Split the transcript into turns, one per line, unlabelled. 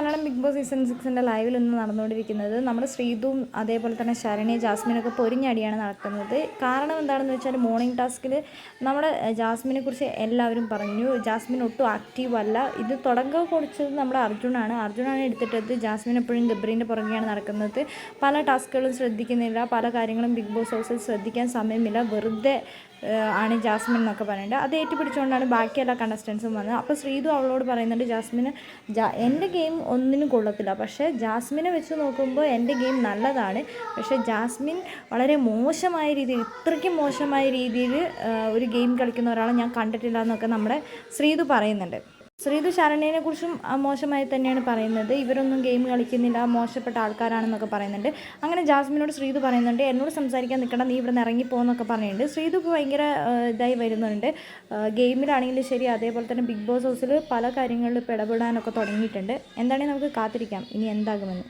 Malayalam big boss season സിക്സിന്റെ ലൈവിൽ ഇന്ന് നടന്നുകൊണ്ടിരിക്കുന്നത് നമ്മുടെ ശ്രീതും അതേപോലെ തന്നെ ശരണി ജാസ്മിനൊക്കെ പൊരിഞ്ഞടിയാണ് നടക്കുന്നത്. കാരണം എന്താണെന്ന് വെച്ചാൽ മോർണിംഗ് ടാസ്കിൽ നമ്മുടെ ജാസ്മിനെ കുറിച്ച് എല്ലാവരും പറഞ്ഞു. ജാസ്മിൻ ഒട്ടും ആക്റ്റീവ് അല്ല. ഇത് തുടക്കം കുറിച്ചത് നമ്മുടെ അർജുനാണ്. അർജുനാണ് എടുത്തിട്ടത് ജാസ്മിൻ എപ്പോഴും ഗബ്രീന്റെ പുറകെയാണ് നടക്കുന്നത്. പല ടാസ്കുകളും ശ്രദ്ധിക്കുന്നില്ല. പല കാര്യങ്ങളും ബിഗ് ബോസ് ഹൗസിൽ ശ്രദ്ധിക്കാൻ സമയമില്ല. വെറുതെ ആണ് ജാസ്മിൻ എന്നൊക്കെ പറയുന്നത് അത് ഏറ്റുപിടിച്ചുകൊണ്ടാണ് ബാക്കി എല്ലാ കണ്ടസ്റ്റൻസും വന്നത്. അപ്പോൾ ശ്രീതു അവളോട് പറയുന്നുണ്ട് ജാസ്മിന് എന്റെ ഗെയിം ഒന്നിനും കൊള്ളത്തില്ല. പക്ഷേ ജാസ്മിനെ വെച്ച് നോക്കുമ്പോൾ എന്റെ ഗെയിം നല്ലതാണ്. പക്ഷേ ജാസ്മിൻ വളരെ മോശമായ രീതിയിൽ ഇത്രയ്ക്കും മോശമായ രീതിയിൽ ഒരു ഗെയിം കളിക്കുന്ന ഒരാളെ ഞാൻ കണ്ടിട്ടില്ല എന്നൊക്കെ നമ്മുടെ ശ്രീതു പറയുന്നുണ്ട്. ശ്രീതു ശരണ്യനെ കുറിച്ചും മോശമായി തന്നെയാണ് പറയുന്നത്. ഇവരൊന്നും ഗെയിം കളിക്കുന്നില്ല മോശപ്പെട്ട ആൾക്കാരാണെന്നൊക്കെ പറയുന്നുണ്ട്. അങ്ങനെ ജാസ്മിനോട് ശ്രീതു പറയുന്നുണ്ട് എന്നോട് സംസാരിക്കാൻ നിൽക്കണം നീ ഇവിടെ നിന്ന് ഇറങ്ങിപ്പോന്നൊക്കെ പറയുന്നുണ്ട് ശ്രീതു ഇപ്പോൾ ഭയങ്കര ഇതായി വരുന്നുണ്ട്. ഗെയിമിലാണെങ്കിലും ശരി അതേപോലെ തന്നെ ബിഗ് ബോസ് ഹൗസിൽ പല കാര്യങ്ങളിലും ഇപ്പോൾ ഇടപെടാനൊക്കെ തുടങ്ങിയിട്ടുണ്ട്. എന്താണെങ്കിൽ നമുക്ക് കാത്തിരിക്കാം. ഇനി എന്താകുമെന്ന്.